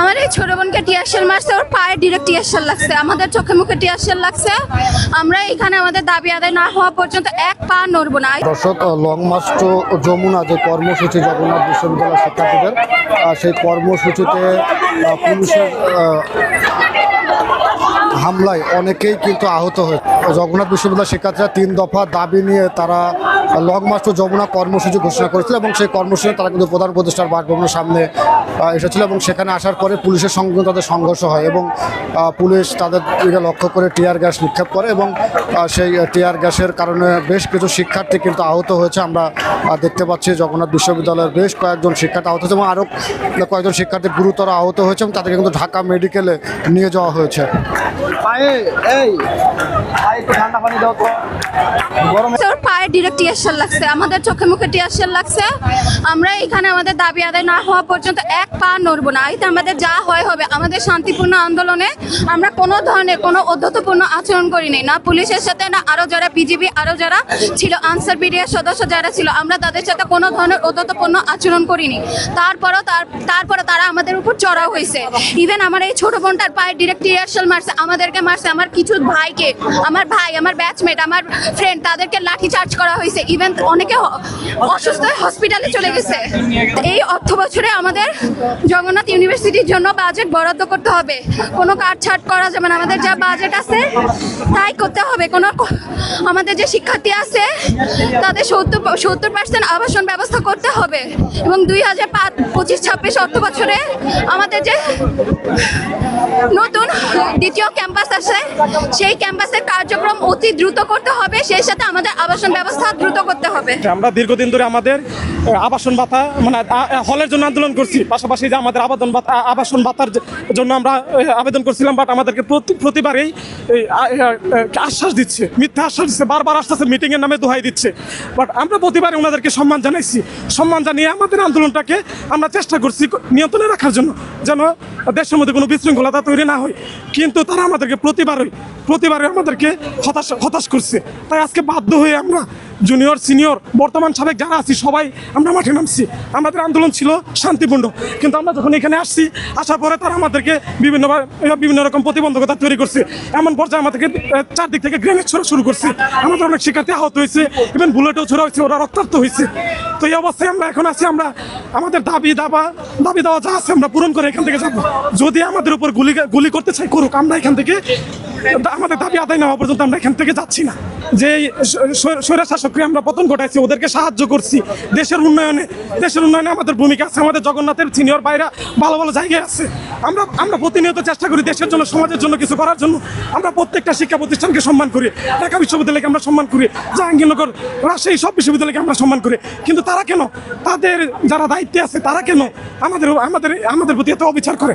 আমার এই ছোট বোনকে টিয়ারশেল মারছে ওর পায়ে ডিরেক্ট টিয়ারশেল লাগছে আমাদের চোখে মুখে টিয়ারশেল লাগছে। আমরা এখানে আমাদের দাবি আদায় না হওয়া পর্যন্ত এক পা নড়বো না। দর্শক লং মার্চ টু যমুনা যে কর্মসূচি জগন্নাথ বিশ্ববিদ্যালয়ের শিক্ষার্থীদের সেই কর্মসূচিতে পুলিশের হামলায় অনেকেই কিন্তু আহত হয়েছে। জগন্নাথ বিশ্ববিদ্যালয় শিক্ষার্থীরা তিন দফা দাবি নিয়ে তারা লং মার্চ টু যমুনা কর্মসূচি ঘোষণা করেছিল এবং সেই কর্মসূচি তারা কিন্তু প্রধান প্রতিষ্ঠার বাসভবনের সামনে এসেছিল এবং সেখানে আসার পরে পুলিশের সঙ্গে তাদের সংঘর্ষ হয় এবং পুলিশ তাদের দিকে লক্ষ্য করে টিয়ার গ্যাস নিক্ষেপ করে এবং সেই টিয়ার গ্যাসের কারণে বেশ কিছু শিক্ষার্থী কিন্তু আহত হয়েছে। আমরা দেখতে পাচ্ছি জগন্নাথ বিশ্ববিদ্যালয়ের বেশ কয়েকজন শিক্ষার্থী আহত হয়েছে এবং আরও কয়েকজন শিক্ষার্থী গুরুতর আহত হয়েছে এবং তাদেরকে কিন্তু ঢাকা মেডিকেলে নিয়ে যাওয়া হয়েছে। পায়ে এই পায়ে একটু ঠান্ডা পানি দাও তো গরম ওর পায়ে ডিরেক্ট টিয়ারশেল লাগছে, আমাদের চোখে মুখে টিয়ারশেল লাগছে। আমরা এখানে আমাদের দাবি আদায় না হওয়া পর্যন্ত এক পা নড়বো না। এতে আমাদের যা হয় হবে, আমাদের শান্তিপূর্ণ আন্দোলনে আমরা কোনো ধরনের কোনো অধ্যতপূর্ণ আচরণ করিনি না পুলিশের সাথে, না আরও যারা বিজিবি আরও যারা ছিল আনসার বিডিআর সদস্য যারা ছিল, আমরা তাদের সাথে কোনো ধরনের অধ্যতপূর্ণ আচরণ করিনি। তারপরও তার তারপরে তারা আমাদের উপর চড়াও হয়েছে। ইভেন আমার এই ছোট বোনটার পায়ে ডিরেক্ট টিয়ারশেল মারছে, আমাদেরকে মারছে। আমার কিছু ভাইকে, আমার ভাই, আমার ব্যাচমেট আমার ফ্রেন্ড তাদেরকে লাঠি চার্জ করা হয়েছে। ইভেন অনেকে অসুস্থ হয়ে হসপিটালে চলে গেছে। এই অর্থ বছরে আমাদের জগন্নাথ ইউনিভার্সিটির জন্য বাজেট বরাদ্দ করতে হবে। কোনো কাটছাট করা যাবে না। আমাদের যা বাজেট আছে, তাই করতে হবে। কোনো আমাদের যে শিক্ষার্থী আছে, তাদের সত্তর সত্তর পার্সেন্ট আবাসন ব্যবস্থা করতে হবে। এবং দুই হাজার পাঁচ পঁচিশ, ছাব্বিশ অর্থ বছরে আমাদের যে নতুন দ্বিতীয় ক্যাম্পাস আছে, সেই ক্যাম্পাসের কার্যক্রম অতি দ্রুত করতে হবে। সেই সাথে আমাদের আবাসন ব্যবস্থা দ্রুত করতে হবে। আমরা দীর্ঘদিন ধরে আমাদের আবাসন ভাতা মানে হলের জন্য আন্দোলন করছি। পাশাপাশি যে আমাদের আবেদন ভাতা আবাসন ভাতার জন্য আমরা আবেদন করছিলাম বাট আমাদেরকে প্রতি- প্রতিবারেই আশ্বাস দিচ্ছে, মিথ্যা আশ্বাস দিচ্ছে, বারবার আসতেছে মিটিংয়ের নামে দোহাই দিচ্ছে। বাট আমরা প্রতিবারে ওনাদেরকে সম্মান জানাইছি। সম্মান জানিয়ে আমাদের আন্দোলনটাকে আমরা চেষ্টা করছি নিয়ন্ত্রণে রাখার জন্য, যেন দেশের মধ্যে কোনো বিশৃঙ্খলতা তৈরি না হয়। কিন্তু তারা আমাদেরকে প্রতিবারই প্রতিবারে আমাদেরকে হতাশ হতাশ করছে। তাই আজকে বাধ্য হয়ে আমরা জুনিয়র সিনিয়র বর্তমান সাবেক যারা আছি, সবাই আমরা মাঠে নামছি। আমাদের আন্দোলন ছিল শান্তিপূর্ণ। কিন্তু আমরা যখন এখানে আসছি, আসার পরে তারা আমাদেরকে বিভিন্ন বিভিন্ন রকম প্রতিবন্ধকতা তৈরি করছে। এমন পর্যায়ে আমাদেরকে চারদিক থেকে গ্রেনেড ছোড়া শুরু করছে। আমাদের অনেক শিক্ষার্থী আহত হয়েছে ইভেন বুলেটও ছোড়া হয়েছে, ওরা রক্তাক্ত হয়েছে। তো এই অবস্থায় আমরা এখন আছি, আমরা আমাদের দাবি, দাবা, দাবি দেওয়া যা আছে আমরা পূরণ করে এখান থেকে যাব। যদি আমাদের উপর গুলি গুলি করতে চাই, করুক। আমরা এখান থেকে আমাদের দাবি আদায় নেওয়া পর্যন্ত আমরা এখান থেকে যাচ্ছি না। যে স্বৈরা শাসককে আমরা পতন ঘটাইছি, ওদেরকে সাহায্য করছি। দেশের উন্নয়নে দেশের উন্নয়নে আমাদের ভূমিকা আছে, আমাদের জগন্নাথের সিনিয়র ভাইরা ভালো ভালো জায়গায় আছে। আমরা আমরা প্রতিনিয়ত চেষ্টা করি দেশের জন্য, সমাজের জন্য কিছু করার জন্য। আমরা প্রত্যেকটা শিক্ষা প্রতিষ্ঠানকে সম্মান করি। ঢাকা বিশ্ববিদ্যালয়কে আমরা সম্মান করি, জাহাঙ্গীরনগর, রাজশাহী সব বিশ্ববিদ্যালয়কে আমরা সম্মান করি। কিন্তু তারা কেন? তাদের যারা দায়িত্বে আছে, তারা কেন? আমাদের আমাদের আমাদের প্রতি এত অবিচার করে?